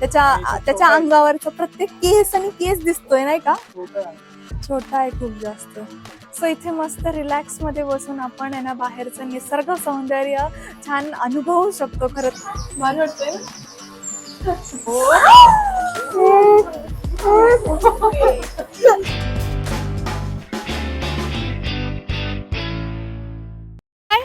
त्याच्या त्याच्या अंगावरचा प्रत्येक केस आणि केस दिसतोय नाही का? छोटं आहे. खूप जास्त. सो इथे मस्त रिलॅक्समध्ये बसून आपण आहे ना बाहेरचं निसर्ग सौंदर्य छान अनुभवू शकतो खरंच भारी वाटतंय.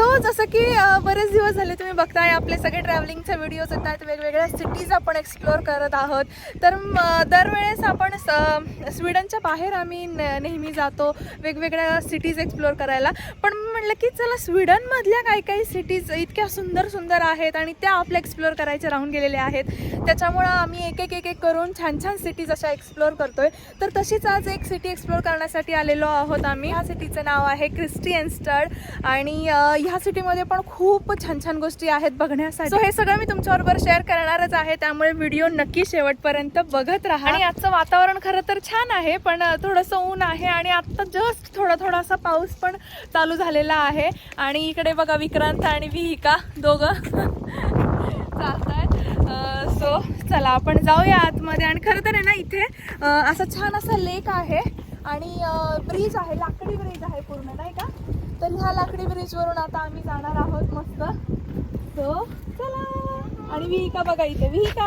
सो जसं की बरेच दिवस झाले तुम्ही बघताय आपले सगळे ट्रॅव्हलिंगचे व्हिडिओज येत आहेत वेगवेगळ्या सिटीज आपण एक्सप्लोअर करत आहोत. तर दरवेळेस आपण स- स्वीडनच्या बाहेर आम्ही नेहमी जातो वेगवेगळ्या सिटीज एक्सप्लोअर करायला. पण म्हटलं की चला स्वीडनमधल्या काही काही सिटीज इतक्या सुंदर सुंदर आहेत आणि त्या आपल्या एक्सप्लोअर करायच्या राहून गेलेल्या आहेत. त्याच्यामुळं आम्ही एक एक एक एक करून छान छान सिटीज अशा एक्सप्लोअर करतोय. तर तशीच आज एक सिटी एक्सप्लोअर करण्यासाठी आलेलो आहोत आम्ही. ह्या सिटीचं नाव आहे क्रिस्टियनस्टड आणि ह्या सिटीमध्ये पण खूप छान छान गोष्टी आहेत बघण्यासाठी. सो हे सगळं मी तुमच्याबरोबर शेअर करणारच आहे. त्यामुळे व्हिडिओ नक्की शेवटपर्यंत बघत राहा. आणि आजचं वातावरण खरं तर छान आहे पण थोडंसं ऊन आहे आणि आत्ता जस्ट थोडा थोडासा पाऊस पण चालू झालेला आहे. आणि इकडे बघा विक्रांत आणि विहिका दोघं चालतायत. सो चला आपण जाऊया आतमध्ये. आणि खरं तर आहे ना इथे असा छान असा लेक आहे. आणि ब्रिज आहे लाकडी ब्रिज आहे पूर्ण नाही का? तर ह्या लाकडी ब्रिजवरून आता आम्ही जाणार आहोत मस्त. सो चला. आणि विहिका बघा इथे. विहिका!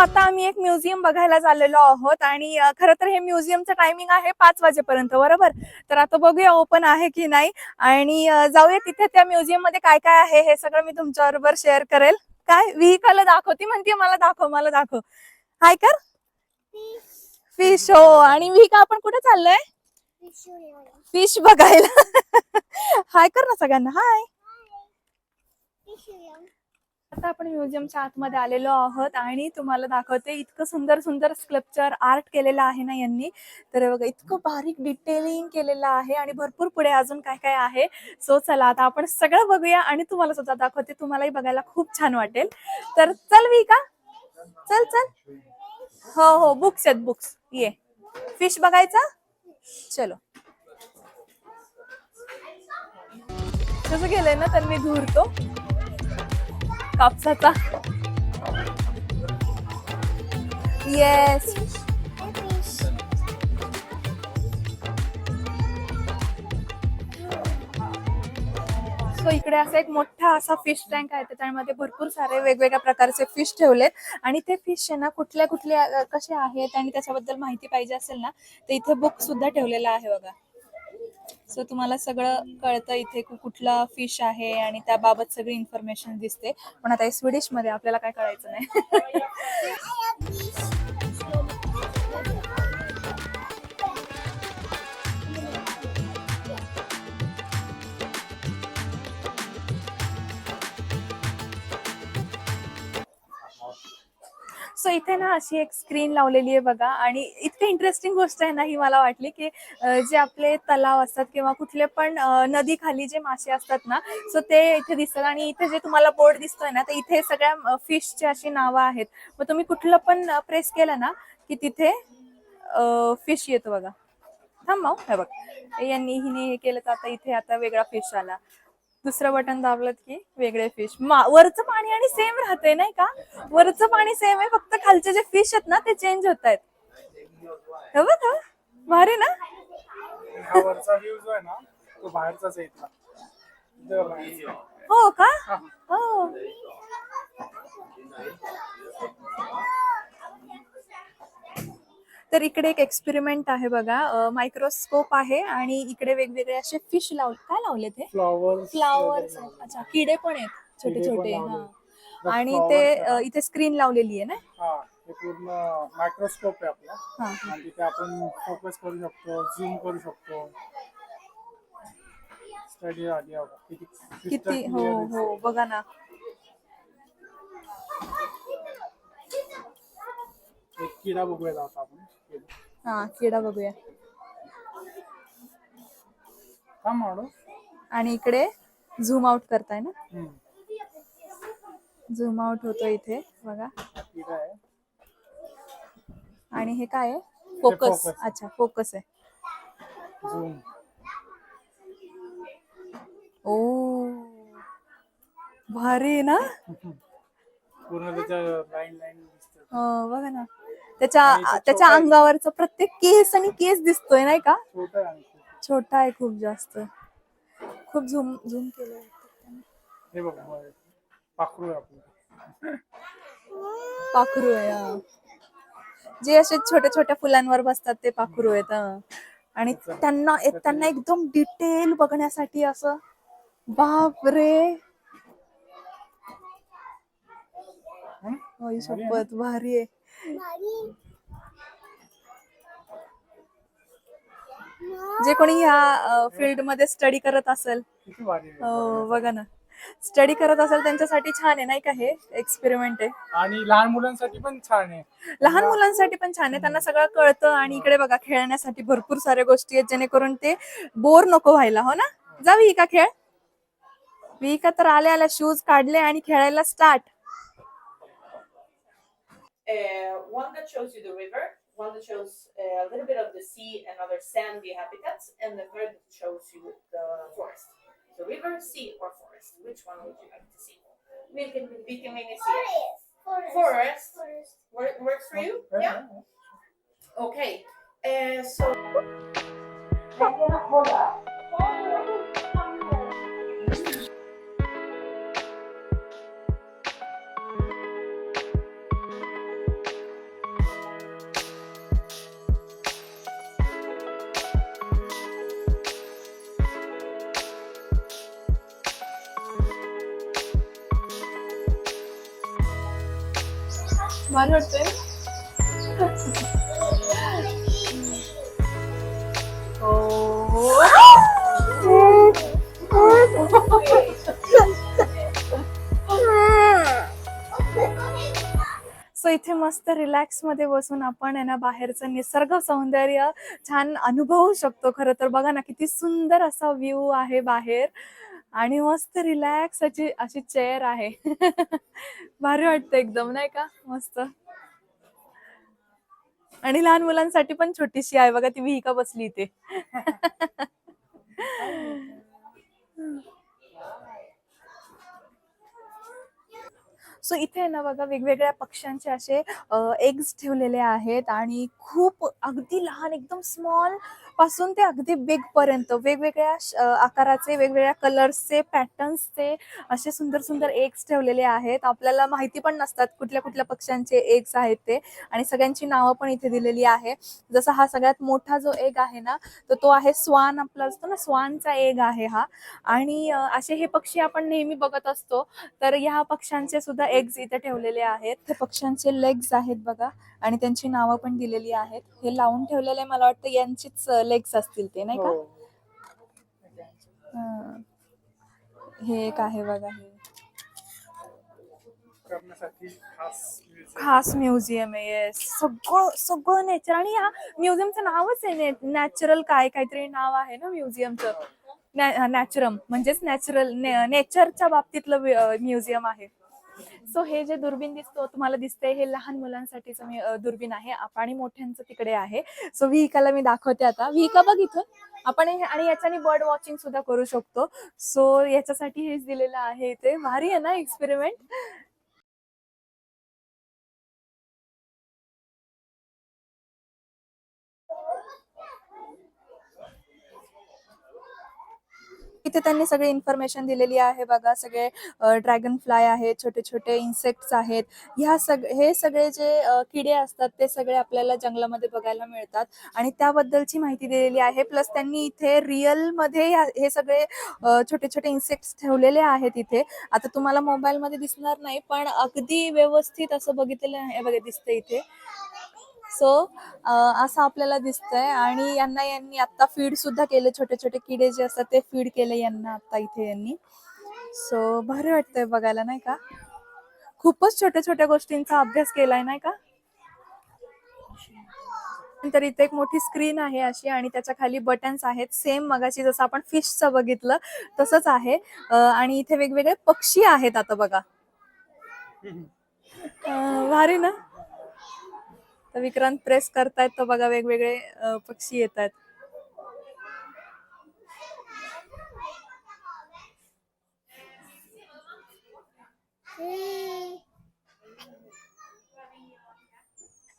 आता आम्ही एक म्युझियम बघायला चाललेलो आहोत आणि खरं तर हे म्युझियमचं टायमिंग आहे पाच वाजेपर्यंत बरोबर? तर आता बघूया ओपन आहे की नाही? आणि जाऊया तिथे त्या म्युझियममध्ये काय काय आहे हे सगळं मी तुमच्या बरोबर शेअर करेल. काय? व्हिकल दाखव ती म्हणते मला दाखव मला दाखव. हाय कर. फिश हो. आणि व्हिका आपण कुठे चाललोय? फिश बघायला. हाय कर ना सगळ्यांना हाय. आता आपण म्युझियमच्या आतमध्ये आलेलो आहोत आणि तुम्हाला दाखवते इतकं सुंदर सुंदर स्क्लप्चर आर्ट केलेलं आहे ना यांनी. तर बघा इतकं बारीक डिटेलिंग केलेलं आहे आणि भरपूर पुढे अजून काय काय आहे. सो चला आता आपण सगळं बघूया आणि तुम्हाला सुद्धा दाखवते. तुम्हालाही बघायला खूप छान वाटेल. तर चल वी का चल चल. हो हो बुक्स आहेत बुक्स ये. फिश बघायचा? चलो. कसं गेलंय ना तर मी धुरतो. कापसाचा. येस सो इकडे असा एक मोठा असा फिश टँक आहे त्याच्यामध्ये भरपूर सारे वेगवेगळ्या प्रकारचे फिश ठेवलेत. आणि ते फिश आहे ना कुठल्या कुठल्या कसे आहेत आणि त्याच्याबद्दल माहिती पाहिजे असेल ना तर इथे बुक सुद्धा ठेवलेला आहे बघा. सो तुम्हाला सगळं कळतं इथे कुठला फिश आहे आणि त्याबाबत सगळी इन्फॉर्मेशन दिसते. पण आता स्वीडिशमध्ये आपल्याला काय कळायचं नाही. सो इथे ना अशी एक स्क्रीन लावलेली आहे बघा. आणि इतकी इंटरेस्टिंग गोष्ट आहे ना ही मला वाटली की जे आपले तलाव असतात किंवा कुठले पण नदीखाली जे मासे असतात ना सो ते इथे दिसतात. आणि इथे जे तुम्हाला बोर्ड दिसतोय ना तर इथे सगळ्या फिशची अशी नावं आहेत. मग तुम्ही कुठलं पण प्रेस केलं ना की तिथे फिश येतो बघा. थांब हे बघ. यांनी हिने हे केलं तर आता इथे आता वेगळा फिश आला. दुसरं बटन दाबलं की वेगळे फिश वरचं पाणी आणि सेम राहतंय नाही का? वरचं पाणी सेम आहे फक्त खालचे जे फिश आहेत ना ते चेंज होत आहेत हे हा. भारी ना? हा वरचा व्ह्यू जो आहे ना तो बाहेरचाच आहे इथला इथे बघा. हो का हो तर इकडे एक एक्सपेरिमेंट आहे बघा. मायक्रोस्कोप आहे आणि इकडे वेगवेगळे असे फिश लावले काय लावले ते? फ्लॉवर्स फ्लावर्स अच्छा किडे पण आहेत. छोटे छोटे. हा. आणि ते इथे स्क्रीन लावलेली आहे ना? पूर्ण मायक्रोस्कोप आहे आपला. आणि तिथे आपण फोकस करू शकतो झूम करू शकतो. स्टडी आली. किती हो. हो बघा ना. एक किडा बघूया आपण. हा किडा बघूया. आणि इकडे झूम आउट करताय ना. झूम आउट होतो इथे बघा. आणि हे काय आहे? फोकस. अच्छा फोकस आहे. ओ भारी ना? पूर्ण त्याच्या लाईन लाईन दिसतात हो, बघा ना. त्याच्या त्याच्या अंगावरचा प्रत्येक केस आणि केस दिसतोय नाही का छोटा आहे खूप. जास्त खूप झूम झूम हे बघ वर. पाखरू आहे पाखरू आहे. जे असे छोट्या छोट्या फुलांवर बसतात ते पाखरू आहेत. आणि त्यांना त्यांना एकदम डिटेल बघण्यासाठी असं बाप रे भारी आहे जे कोणी ह्या फील्डमध्ये स्टडी करत असेल हो, बघा ना. स्टडी करत असेल त्यांच्यासाठी छान आहे नाही का हे? एक्सपेरिमेंट आहे. आणि लहान मुलांसाठी पण छान आहे. लहान मुलांसाठी पण छान आहे. त्यांना सगळं कळतं आणि इकडे बघा खेळण्यासाठी भरपूर साऱ्या गोष्टी आहेत जेणेकरून ते बोर नको व्हायला हो ना? जा विहिका खेळ. विहिका तर आल्या आल्या शूज काढले आणि खेळायला start uh, one that shows you the river, one that shows uh, a little bit of the sea and other sandy habitats, and the third that shows you the forest. So river, sea, or forest. Which one would you like to see? We can we can maybe see it. Forest. Work, works for you? Yeah. Okay. Uh, so. भारी वाटतंय. So इथे मस्त रिलॅक्समध्ये बसून आपण आहे ना बाहेरचं निसर्ग सौंदर्य छान अनुभवू शकतो. खरं तर बघा ना किती सुंदर असा व्ह्यू आहे बाहेर. आणि मस्त रिलॅक्स अशी अशी चेअर आहे. भारी वाटतं एकदम नाही का? मस्त. आणि लहान मुलांसाठी पण छोटीशी आहे. बघा ती विहिका बसली इथे. सो इथे आहे ना बघा वेगवेगळ्या पक्ष्यांचे असे एग्ज ठेवलेले आहेत. आणि खूप अगदी लहान एकदम स्मॉल पासून ते अगदी बिग पर्यंत वेगवेगळ्या आकाराचे वेगवेगळ्या कलर्सचे पॅटर्न्सचे असे सुंदर सुंदर एग्स ठेवलेले आहेत. आपल्याला माहिती पण नसतात कुठल्या कुठल्या पक्ष्यांचे एग्स आहेत ते. आणि सगळ्यांची नावं पण इथे दिलेली आहे. जसा हा सगळ्यात मोठा जो एग आहे ना तर तो आहे स्वान आपला असतो ना स्वानचा एग आहे हा. आणि असे हे पक्षी आपण नेहमी बघत असतो. तर ह्या पक्ष्यांचे सुद्धा एग्ज इथे ठेवलेले आहेत. ते पक्ष्यांचे लेग्स आहेत बघा. आणि त्यांची नावं पण दिलेली आहेत. हे लावून ठेवलेले मला वाटतं यांचीच लेग्स असतील ते नाही का? हो. हा. एक आहे बघा हे. करण्यासाठी खास म्युझियम. आहे येस सगळं सगळं नेचर आणि या म्युझियमचं नावच आहे नॅचरल काय काहीतरी नाव आहे ना म्युझियमचं? नॅचरम म्हणजेच नॅचरल नेचरच्या बाबतीतलं म्युझियम आहे. सो हे जे दुर्बीन दिसतो तुम्हाला दिसते हे लहान मुलांसाठीच मी- दुर्बीन आहे. आणि मोठ्यांचं तिकडे आहे. सो विहिकाला मी दाखवते आता. विहिका बघ इथं. आपण आणि याच्याने बर्ड वॉचिंग सुद्धा करू शकतो. सो याच्यासाठी हेच दिलेलं आहे इथे. भारी आहे ना एक्सपेरिमेंट इथे त्यांनी सगळी इन्फॉर्मेशन दिलेली आहे बघा. सगळे ड्रॅगन फ्लाय आहेत छोटे छोटे इन्सेक्ट्स आहेत. ह्या सग हे सगळे जे किडे असतात ते सगळे आपल्याला जंगलामध्ये बघायला मिळतात. आणि त्याबद्दलची माहिती दिलेली आहे. प्लस त्यांनी इथे रिअलमध्ये हे सगळे छोटे छोटे इन्सेक्ट्स ठेवलेले आहेत इथे. आता तुम्हाला मोबाईल मध्ये दिसणार नाही पण अगदी व्यवस्थित असं बघितलेलं आहे. बघा दिसतं इथे. सो असं आपल्याला दिसतंय. आणि यांना यांनी आता फीड सुद्धा केले. छोटे छोटे किडे जे असतात ते फीड केले यांना आता इथे यांनी. सो भारी वाटतंय बघायला नाही का? खूपच छोट्या छोट्या गोष्टींचा अभ्यास केलाय नाही का? तर इथे एक मोठी स्क्रीन आहे अशी आणि त्याच्याखाली बटन्स आहेत. सेम मगाशी जसं आपण फिशचं बघितलं तसंच आहे. आणि इथे वेगवेगळे पक्षी आहेत आता बघा. भारी ना? तर विक्रांत प्रेस करतायत तर बघा वेगवेगळे पक्षी येत आहेत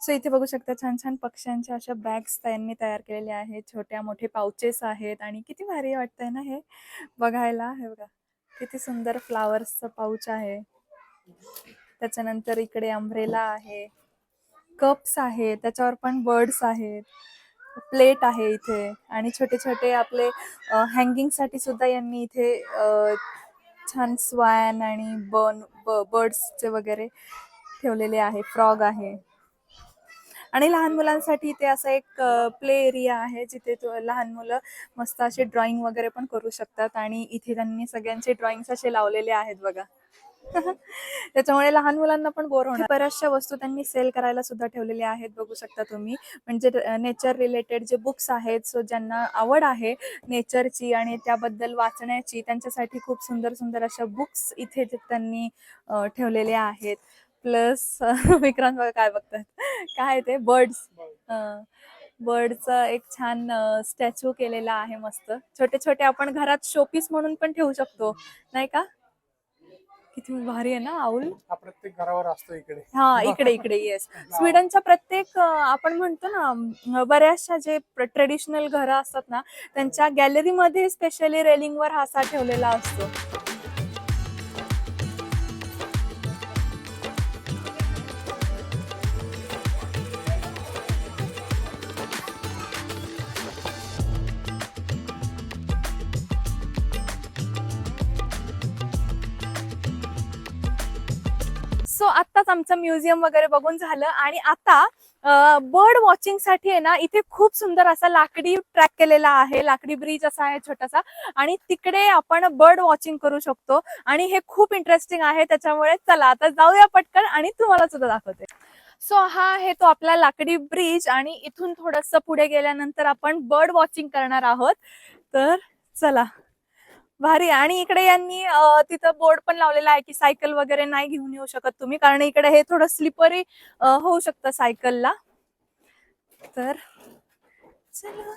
सो इथे बघू शकता छान छान पक्ष्यांच्या अशा बॅग्स त्यांनी तयार केलेल्या आहेत. छोट्या मोठे पाउचेस आहेत आणि किती भारी वाटतंय ना हे बघायला. हे बघा किती सुंदर फ्लावर्सचं पाऊच आहे. त्याच्यानंतर इकडे अम्ब्रेला आहे. कप्स आहेत त्याच्यावर पण बर्ड्स आहेत प्लेट आहे इथे आणि छोटे छोटे आपले हँगिंगसाठी सुद्धा यांनी इथे छान स्वॅन आणि बन बर्ड्सचे वगैरे ठेवलेले आहे फ्रॉग आहे. आणि लहान मुलांसाठी इथे असं एक प्ले एरिया आहे जिथे लहान मुलं मस्त असे ड्रॉइंग वगैरे पण करू शकतात आणि इथे त्यांनी सगळ्यांचे ड्रॉइंग्स असे लावलेले आहेत बघा. त्याच्यामुळे लहान मुलांना पण बोर होणार. बऱ्याचशा वस्तू त्यांनी सेल करायला सुद्धा ठेवलेल्या आहेत बघू शकता तुम्ही. म्हणजे नेचर रिलेटेड जे बुक्स आहेत सो ज्यांना आवड आहे नेचरची आणि त्याबद्दल वाचण्याची त्यांच्यासाठी खूप सुंदर सुंदर अशा बुक्स इथे त्यांनी ठेवलेले ठेवलेल्या आहेत. प्लस विक्रांत बघा काय बघतात. काय ते? बर्ड्स बर्डचा एक छान स्टॅच्यू केलेला आहे मस्त. छोटे छोटे आपण घरात शोपीस म्हणून पण ठेवू शकतो. नाही का? किती भारी आहे ना आऊल. हा प्रत्येक घरावर असतो इकडे. हा इकडे इकडे येस स्वीडनच्या प्रत्येक अं, आपण म्हणतो ना बऱ्याचशा जे ट्रेडिशनल घरं असतात ना त्यांच्या गॅलरीमध्ये स्पेशली रेलिंगवर हा असा ठेवलेला असतो. आमचं म्युझियम वगैरे बघून झालं आणि आता बर्ड वॉचिंगसाठी आहे ना इथे खूप सुंदर असा लाकडी ट्रॅक केलेला आहे लाकडी ब्रिज असा आहे छोटासा आणि तिकडे आपण बर्ड वॉचिंग करू शकतो आणि हे खूप इंटरेस्टिंग आहे त्याच्यामुळे चला आता जाऊया पटकन आणि तुम्हाला सुद्धा दाखवते. सो हा आहे तो आपला लाकडी ब्रिज आणि इथून थोडस पुढे गेल्यानंतर आपण बर्ड वॉचिंग करणार आहोत. तर चला. भारी आणि इकडे यांनी तिथं बोर्ड पण लावलेला आहे की सायकल वगैरे नाही घेऊन येऊ शकत तुम्ही. कारण इकडे हे थोडं स्लिपरी होऊ शकतं सायकलला. तर चला.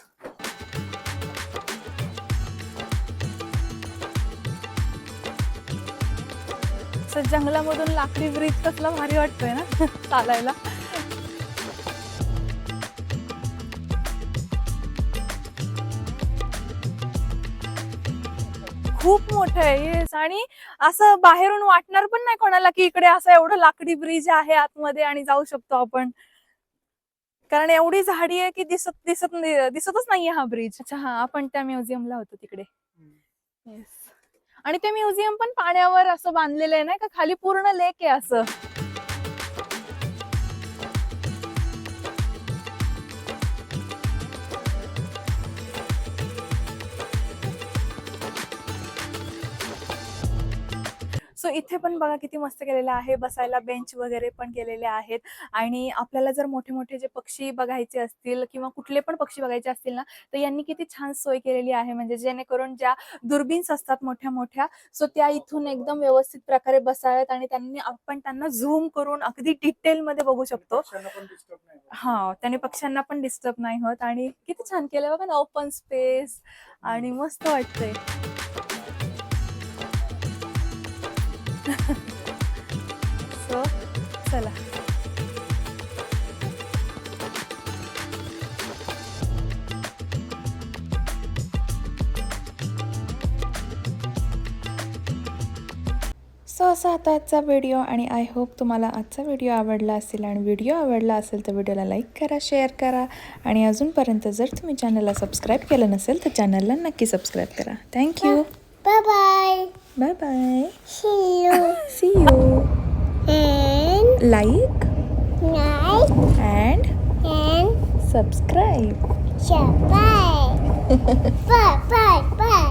जंगलामधून लाकडी ब्रिज कसला भारी वाटतोय ना? चालायला. खूप मोठं आहे येस आणि असं बाहेरून वाटणार पण नाही कोणाला की इकडे असं एवढं लाकडी ब्रिज आहे आतमध्ये आणि जाऊ शकतो आपण. कारण एवढी झाडी आहे की दिसत दिसत नाही- दिसतच नाहीये हा ब्रिज. अच्छा हा आपण त्या म्युझियमला होतो तिकडे. येस आणि ते म्युझियम पण पाण्यावर असं बांधलेलं आहे नाही का? खाली पूर्ण लेक आहे असं. सो इथे पण बघा किती मस्त केलेलं आहे. बसायला बेंच वगैरे पण केलेले आहेत. आणि आपल्याला जर मोठे मोठे जे पक्षी बघायचे असतील किंवा कुठले पण पक्षी बघायचे असतील ना तर यांनी किती छान सोय केलेली आहे. म्हणजे जेणेकरून ज्या दुर्बीन्स असतात मोठ्या मोठ्या सो त्या इथून एकदम व्यवस्थित प्रकारे बसाव्यात आणि त्यांनी आपण त्यांना झूम करून अगदी डिटेल मध्ये बघू शकतो. हा त्याने पक्ष्यांना पण डिस्टर्ब नाही होत. आणि किती छान केलं बघा ना ओपन स्पेस आणि मस्त वाटतंय. सो असा आता आजचा व्हिडिओ आणि आय होप तुम्हाला आजचा व्हिडिओ आवडला असेल आणि व्हिडिओ आवडला असेल तर व्हिडिओला लाईक करा शेअर करा आणि अजूनपर्यंत जर तुम्ही चॅनलला सबस्क्राईब केलं नसेल तर चॅनलला नक्की सबस्क्राईब करा. Thank you. Bye bye See you. See you like and subscribe bye bye bye.